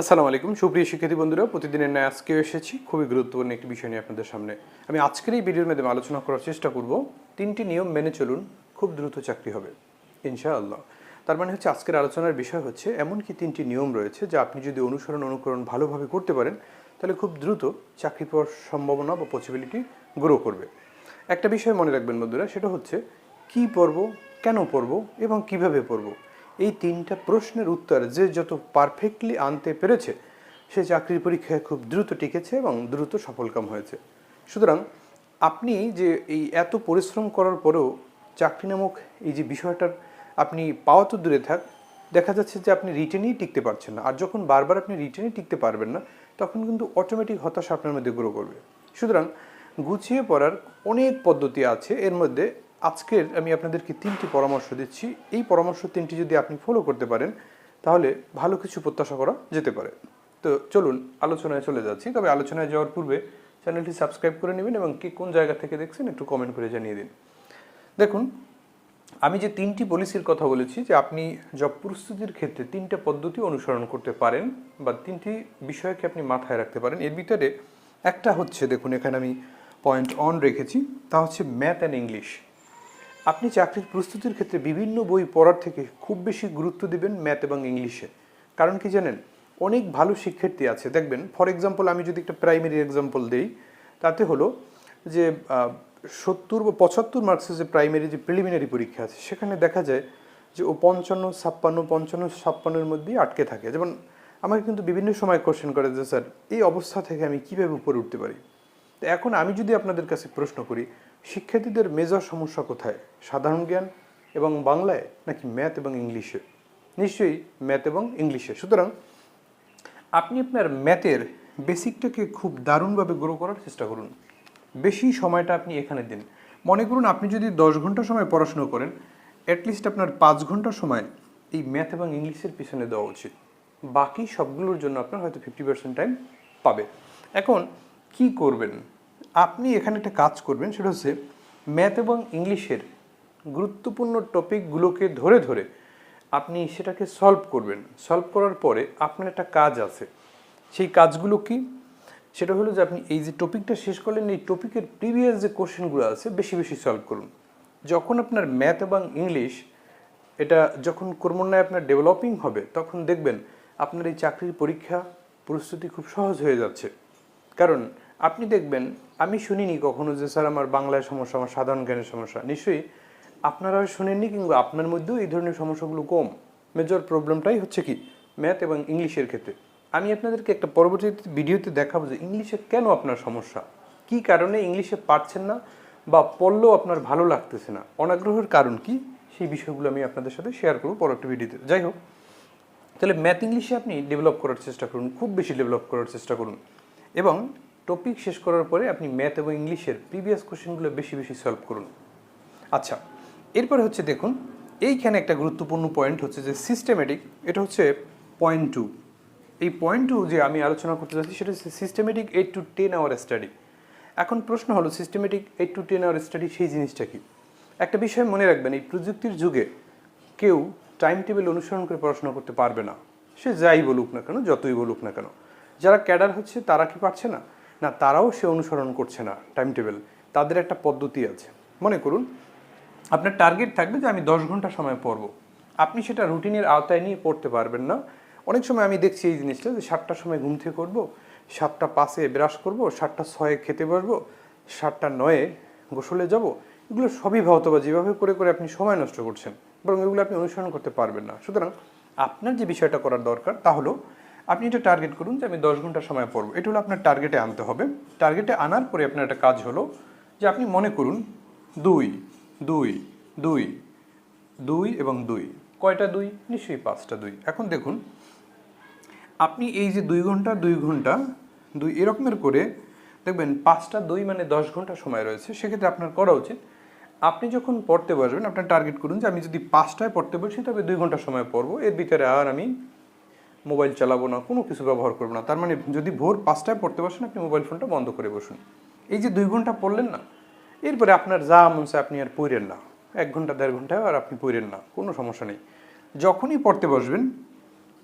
আসসালামু আলাইকুম। সুপ্রিয় শিক্ষার্থী বন্ধুরা, প্রতিদিনের ন্যায় আজকেও এসেছি। খুবই গুরুত্বপূর্ণ একটি বিষয় নিয়ে আপনাদের সামনে। আমি আজকের এই ভিডিওর মাধ্যমে আলোচনা করার চেষ্টা করব, তিনটি নিয়ম মেনে চলুন, খুব দ্রুত চাকরি হবে, ইনশাআল্লাহ। তার মানে হচ্ছে আজকের আলোচনার বিষয় হচ্ছে, এমন কি তিনটি নিয়ম রয়েছে যা আপনি যদি অনুসরণ, অনুকরণ ভালোভাবে করতে পারেন, তাহলে খুব দ্রুত চাকরি পাওয়ার সম্ভাবনা বা পসিবিলিটি গ্রো করবে। একটা বিষয় মনে রাখবেন বন্ধুরা, সেটা হচ্ছে, কি পড়ব কেন পড়ব এবং কীভাবে পড়ব এই তিনটা প্রশ্নের উত্তর যে যত পারফেক্টলি আনতে পেরেছে, সে চাকরির পরীক্ষায় খুব দ্রুত টিকেছে এবং দ্রুত সফলকাম হয়েছে। সুতরাং আপনি যে এই এত পরিশ্রম করার পরেও চাকরি নামক এই যে বিষয়টার আপনি পাওয়া তো দূরে থাক, দেখা যাচ্ছে যে আপনি রিটেনেই টিকতে পারছেন না। আর যখন বারবার আপনি রিটেনেই টিকতে পারবেন না, তখন কিন্তু অটোমেটিক হতাশা আপনার মধ্যে গ্রো করবে। সুতরাং গুছিয়ে পড়ার অনেক পদ্ধতি আছে, এর মধ্যে আজকের আমি আপনাদেরকে তিনটি পরামর্শ দিচ্ছি। এই পরামর্শ তিনটি যদি আপনি ফলো করতে পারেন, তাহলে ভালো কিছু প্রত্যাশা করা যেতে পারে। তো চলুন, আলোচনায় চলে যাচ্ছি। তবে আলোচনায় যাওয়ার পূর্বে চ্যানেলটি সাবস্ক্রাইব করে নেবেন এবং কে কোন জায়গা থেকে দেখছেন একটু কমেন্ট করে জানিয়ে দিন। দেখুন, আমি যে তিনটি পলিসির কথা বলেছি, যে আপনি জব প্রস্তুতির ক্ষেত্রে তিনটে পদ্ধতি অনুসরণ করতে পারেন বা তিনটি বিষয়কে আপনি মাথায় রাখতে পারেন। এর ভিতরে একটা হচ্ছে, দেখুন, এখানে আমি পয়েন্ট অন রেখেছি, তা হচ্ছে ম্যাথ অ্যান্ড ইংলিশ আপনি চাকরির প্রস্তুতির ক্ষেত্রে বিভিন্ন বই পড়ার থেকে খুব বেশি গুরুত্ব দিবেন ম্যাথ এবং ইংলিশে। কারণ কি জানেন? অনেক ভালো শিক্ষার্থী আছে। দেখবেন, ফর এক্সাম্পল আমি যদি একটা প্রাইমারি এক্সাম্পল দেই, তাতে হলো যে সত্তর বা পঁচাত্তর মার্কসের যে প্রাইমারি যে প্রিলিমিনারি পরীক্ষা আছে, সেখানে দেখা যায় যে ও পঞ্চান্ন, ছাপ্পান্ন, পঞ্চান্ন, ছাপ্পান্নের মধ্যেই আটকে থাকে। যেমন আমাকে কিন্তু বিভিন্ন সময় কোশ্চেন করে যে, স্যার, এই অবস্থা থেকে আমি কীভাবে উপরে উঠতে পারি? তো এখন আমি যদি আপনাদের কাছে প্রশ্ন করি শিক্ষার্থীদের মেজর সমস্যা কোথায়? সাধারণ জ্ঞান এবং বাংলায় নাকি ম্যাথ এবং ইংলিশে? নিশ্চয়ই ম্যাথ এবং ইংলিশে। সুতরাং আপনি আপনার ম্যাথের বেসিকটাকে খুব দারুণভাবে গ্রো করার চেষ্টা করুন। বেশি সময়টা আপনি এখানে দিন। মনে করুন আপনি যদি দশ ঘণ্টা সময় পড়াশুনো করেন অ্যাটলিস্ট আপনার পাঁচ ঘণ্টা সময় এই ম্যাথ এবং ইংলিশের পিছনে দেওয়া উচিত। বাকি সবগুলোর জন্য আপনার হয়তো ফিফটি পার্সেন্ট টাইম পাবে। এখন কি করবেন? আপনি এখানে একটা কাজ করবেন, সেটা হচ্ছে ম্যাথ এবং ইংলিশের গুরুত্বপূর্ণ টপিকগুলোকে ধরে ধরে আপনি সেটাকে সলভ করবেন। সলভ করার পরে আপনার একটা কাজ আছে। সেই কাজগুলো কি? সেটা হলো যে আপনি এই যে টপিকটা শেষ করলেন, এই টপিকের প্রিভিয়াস যে কোশ্চেনগুলো আছে, বেশি বেশি সলভ করুন। যখন আপনার ম্যাথ এবং ইংলিশ এটা যখন ক্রমান্বয়ে আপনার ডেভেলপিং হবে, তখন দেখবেন আপনার এই চাকরির পরীক্ষা, প্রস্তুতি খুব সহজ হয়ে যাচ্ছে। কারণ আপনি দেখবেন, আমি শুনিনি কখনো যে স্যার আমার বাংলায় সমস্যা, আমার সাধারণ জ্ঞানের সমস্যা। নিশ্চয়ই আপনারা শুনেননি কিংবা আপনার মধ্যেও এই ধরনের সমস্যাগুলো কম। মেজর প্রবলেমটাই হচ্ছে কি? ম্যাথ এবং ইংলিশের ক্ষেত্রে। আমি আপনাদেরকে একটা পরবর্তী ভিডিওতে দেখাবো যে ইংলিশে কেন আপনার সমস্যা? কি কারণে ইংলিশে পারছেন না বা পড়লেও আপনার ভালো লাগতেছে না? অনাগ্রহের কারণ কি? সেই বিষয়গুলো আমি আপনাদের সাথে শেয়ার করব পরবর্তী ভিডিওতে। যাই হোক, তাহলে ম্যাথ ইংলিশে আপনি ডেভেলপ করার চেষ্টা করুন, খুব বেশি ডেভেলপ করার চেষ্টা করুন। এবং টপিক শেষ করার পরে আপনি ম্যাথ এবং ইংলিশের প্রিভিয়াস কোশ্চেনগুলো বেশি বেশি সলভ করুন। আচ্ছা এরপরে হচ্ছে দেখুন, এইখানে একটা গুরুত্বপূর্ণ পয়েন্ট হচ্ছে যে সিস্টেমেটিক এটা হচ্ছে পয়েন্ট টু এই পয়েন্ট টু যে আমি আলোচনা করতে যাচ্ছি, সেটা হচ্ছে systematic eight to ten hour study এখন প্রশ্ন হলো systematic eight to ten hour study সেই জিনিসটা কি? একটা বিষয় মনে রাখবেন, এই প্রযুক্তির যুগে কেউ টাইম টেবিল অনুসরণ করে পড়াশোনা করতে পারবে না। সে যাই বলুক না কেন, যতই বলুক না কেন। যারা ক্যাডার হচ্ছে, তারা কি পারছে না? না, তারাও সে অনুসরণ করছে না টাইম টেবিল তাদের একটা পদ্ধতি আছে। মনে করুন, আপনার টার্গেট থাকবে যে আমি দশ ঘণ্টা সময় পড়ব। আপনি সেটা রুটিনের আওতায় নিয়ে পড়তে পারবেন না। অনেক সময় আমি দেখছি এই জিনিসটা যে সাতটার সময় ঘুম থেকে করব সাতটা পাঁচে ব্রাশ করব, সাতটা ছয়ে খেতে বসবো, সাতটা নয়ে গোসলে যাব। এগুলো সবই ভাবতবা, যেভাবে করে করে আপনি সময় নষ্ট করছেন। বরং এগুলো আপনি অনুসরণ করতে পারবেন না। সুতরাং আপনার যে বিষয়টা করার দরকার তা হলো আপনি এটা টার্গেট করুন যে আমি দশ ঘণ্টা সময় পড়ব। এটা হলো আপনার টার্গেটে আনতে হবে। টার্গেটে আনার পরে আপনার একটা কাজ হলো যে আপনি মনে করুন দুই দুই দুই দুই এবং দুই। কয়টা দুই? নিশ্চয়ই পাঁচটা দুই। এখন দেখুন, আপনি এই যে দুই ঘণ্টা দুই ঘণ্টা, দুই এরকমের করে দেখবেন পাঁচটা দুই মানে দশ ঘণ্টা সময় রয়েছে। সেক্ষেত্রে আপনার করা উচিত, আপনি যখন পড়তে বসবেন, আপনার টার্গেট করুন যে আমি যদি পাঁচটায় পড়তে বসি, তবে দুই ঘণ্টা সময় পড়ব। এর ভিতরে আর আমি মোবাইল চালাবো না, কোনো কিছু ব্যবহার করব না। তার মানে যদি ভোর পাঁচটায় পড়তে বসেন, আপনি মোবাইল ফোনটা বন্ধ করে বসুন। এই যে দুই ঘণ্টা পড়লেন না, এরপরে আপনার যা মন আপনি আর পড়েন না। এক ঘণ্টা, দেড় ঘণ্টা আর আপনি পড়েন না, কোনো সমস্যা নেই। যখনই পড়তে বসবেন,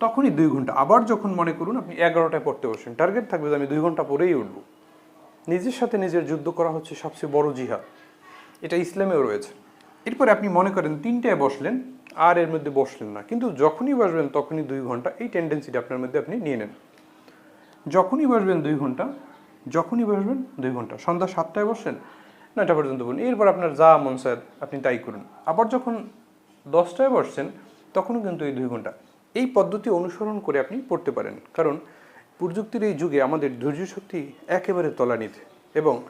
তখনই দুই ঘণ্টা। আবার যখন মনে করুন আপনি এগারোটায় পড়তে বসেন, টার্গেট থাকবে যে আমি দুই ঘণ্টা পরেই উঠবো। নিজের সাথে নিজের যুদ্ধ করা হচ্ছে সবচেয়ে বড় জিহাদ। এটা ইসলামেও রয়েছে। এরপরে আপনি মনে করেন তিনটায় বসলেন আর এর মধ্যে বসলেন না। কিন্তু যখনই বসবেন, তখনই দুই ঘণ্টা, এই টেন্ডেন্সিটা আপনার মধ্যে আপনি নিয়ে নেন। যখনই বসবেন দুই ঘণ্টা, যখনই বসবেন দুই ঘণ্টা। সন্ধ্যা সাতটায় বসছেন, নয়টা পর্যন্ত বলুন এরপর আপনার যা মন স্যার আপনি তাই করুন। আবার যখন দশটায় বসছেন, তখনও কিন্তু এই দুই ঘণ্টা। এই পদ্ধতি অনুসরণ করে আপনি পড়তে পারেন। কারণ প্রযুক্তির এই যুগে আমাদের ধৈর্য শক্তি একেবারে তলানিতে এবং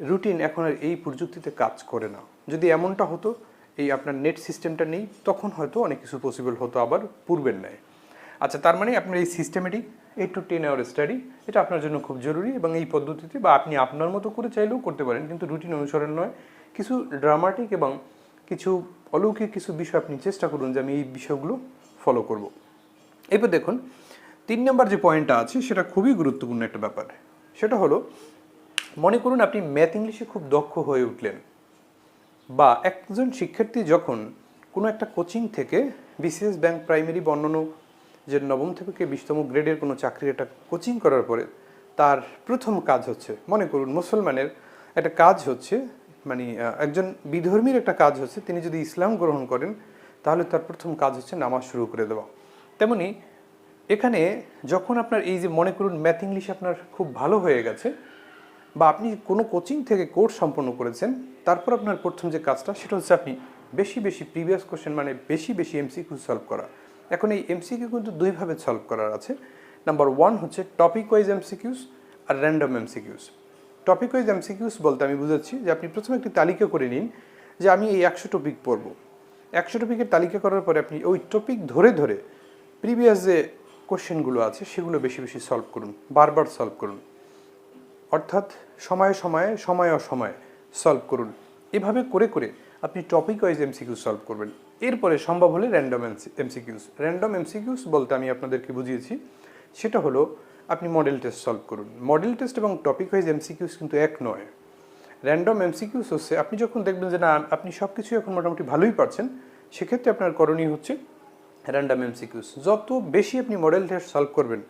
রুটিন এখন আর এই প্রযুক্তিতে কাজ করে না। যদি এমনটা হতো এই আপনার নেট সিস্টেমটা নেই, তখন হয়তো অনেক কিছু পসিবল হতো আবার পূর্বের ন্যায়। আচ্ছা তার মানে আপনার এই systematic eight to ten hour study এটা আপনার জন্য খুব জরুরি এবং এই পদ্ধতিতে বা আপনি আপনার মতো করে চাইলেও করতে পারেন, কিন্তু রুটিন অনুসরণ নয়। কিছু ড্রামাটিক এবং কিছু অলৌকিক কিছু বিষয় আপনি চেষ্টা করুন যে আমি এই বিষয়গুলো ফলো করব। এবার দেখুন, তিন নম্বর যে পয়েন্টটা আছে, সেটা খুবই গুরুত্বপূর্ণ একটা ব্যাপার। সেটা হলো, মনে করুন আপনি ম্যাথ ইংলিশে খুব দক্ষ হয়ে উঠলেন। বা একজন শিক্ষার্থী যখন কোনো একটা কোচিং থেকে বিসিএস ব্যাংক প্রাইমারি বর্ণন যে নবম থেকে বিশতম গ্রেডের কোনো চাকরির একটা কোচিং করার পরে তার প্রথম কাজ হচ্ছে, মনে করুন মুসলমানের একটা কাজ হচ্ছে মানে একজন বিধর্মীর একটা কাজ হচ্ছে, তিনি যদি ইসলাম গ্রহণ করেন, তাহলে তার প্রথম কাজ হচ্ছে নামাজ শুরু করে দেওয়া। তেমনি এখানে যখন আপনার এই যে মনে করুন ম্যাথ ইংলিশ আপনার খুব ভালো হয়ে গেছে বা আপনি কোনো কোচিং থেকে কোর্স সম্পন্ন করেছেন, তারপর আপনার প্রথম যে কাজটা, সেটা হচ্ছে আপনি বেশি বেশি প্রিভিয়াস কোশ্চেন মানে বেশি বেশি এমসিকিউ সলভ করা। এখন এই এমসিকিউ কিন্তু দুইভাবে সলভ করার আছে। নাম্বার ওয়ান হচ্ছে টপিক ওয়াইজ এমসিকিউস আর random MCQs topic wise MCQs বলতে আমি বুঝাচ্ছি যে আপনি প্রথমে একটি তালিকা করে নিন যে আমি এই একশো টপিক পড়ব। একশো টপিকের তালিকা করার পরে আপনি ওই টপিক ধরে ধরে প্রিভিয়াস যে কোশ্চেনগুলো আছে, সেগুলো বেশি বেশি সলভ করুন, বারবার সলভ করুন। অর্থাৎ সময়ে সময়ে, সময় অসময়ে সলভ করুন। এভাবে করে করে আপনি টপিক ওয়াইজ এমসিকিউ সলভ করবেন। এরপরে সম্ভব হলে র্যান্ডম এমসিকিউস র্যান্ডম এমসিকিউস বলতে আমি আপনাদেরকে বুঝিয়েছি, সেটা হলো আপনি মডেল টেস্ট সলভ করুন। মডেল টেস্ট এবং টপিক ওয়াইজ এমসিকিউস কিন্তু এক নয়। র্যান্ডম এমসিকিউস হচ্ছে, আপনি যখন দেখবেন যে না, আপনি সব কিছু এখন মোটামুটি ভালোই পারছেন, সেক্ষেত্রে আপনার করণীয় হচ্ছে র্যান্ডম এমসিকিউস যত বেশি আপনি মডেল টেস্ট সলভ করবেন,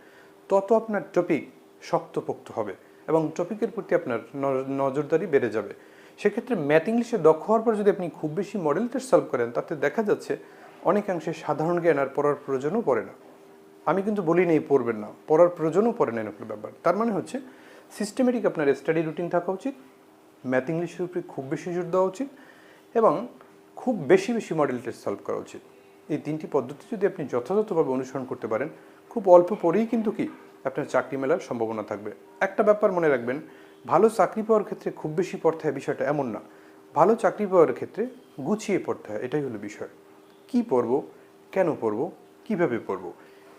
তত আপনার টপিক শক্তপোক্ত হবে। এবং টপিকের প্রতি আপনার নজরদারি বেড়ে যাবে। সেক্ষেত্রে ম্যাথ ইংলিশে দক্ষ হওয়ার পর যদি আপনি খুব বেশি মডেল টেস্ট সলভ করেন, তাতে দেখা যাচ্ছে অনেকাংশে সাধারণ জ্ঞান আর পড়ার প্রয়োজনও পড়ে না। আমি কিন্তু বলি নেই পড়বেন না, পড়ার প্রয়োজনও পড়ে না এরকম ব্যাপার। তার মানে হচ্ছে সিস্টেমেটিক আপনার স্টাডি রুটিন থাকা উচিত, ম্যাথ ইংলিশের উপরে খুব বেশি জোর দেওয়া উচিত এবং খুব বেশি বেশি মডেল টেস্ট সলভ করা উচিত। এই তিনটি পদ্ধতি যদি আপনি যথাযথভাবে অনুসরণ করতে পারেন, খুব অল্প পরেই কিন্তু কি আপনার চাকরি মেলার সম্ভাবনা থাকবে। একটা ব্যাপার মনে রাখবেন, ভালো চাকরি পাওয়ার ক্ষেত্রে খুব বেশি পড়তে হয় বিষয়টা এমন না। ভালো চাকরি পাওয়ার ক্ষেত্রে গুছিয়ে পড়তে হয়, এটাই হলো বিষয়। কি পড়ব, কেন পড়ব, কীভাবে পড়ব?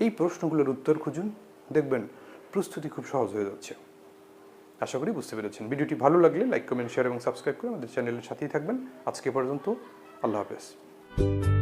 এই প্রশ্নগুলোর উত্তর খুঁজুন, দেখবেন প্রস্তুতি খুব সহজ হয়ে যাচ্ছে। আশা করি বুঝতে পেরেছেন। ভিডিওটি ভালো লাগলে লাইক, কমেন্ট, শেয়ার এবং সাবস্ক্রাইব করে আমাদের চ্যানেলের সাথেই থাকবেন। আজকে পর্যন্ত আল্লাহ হাফেজ।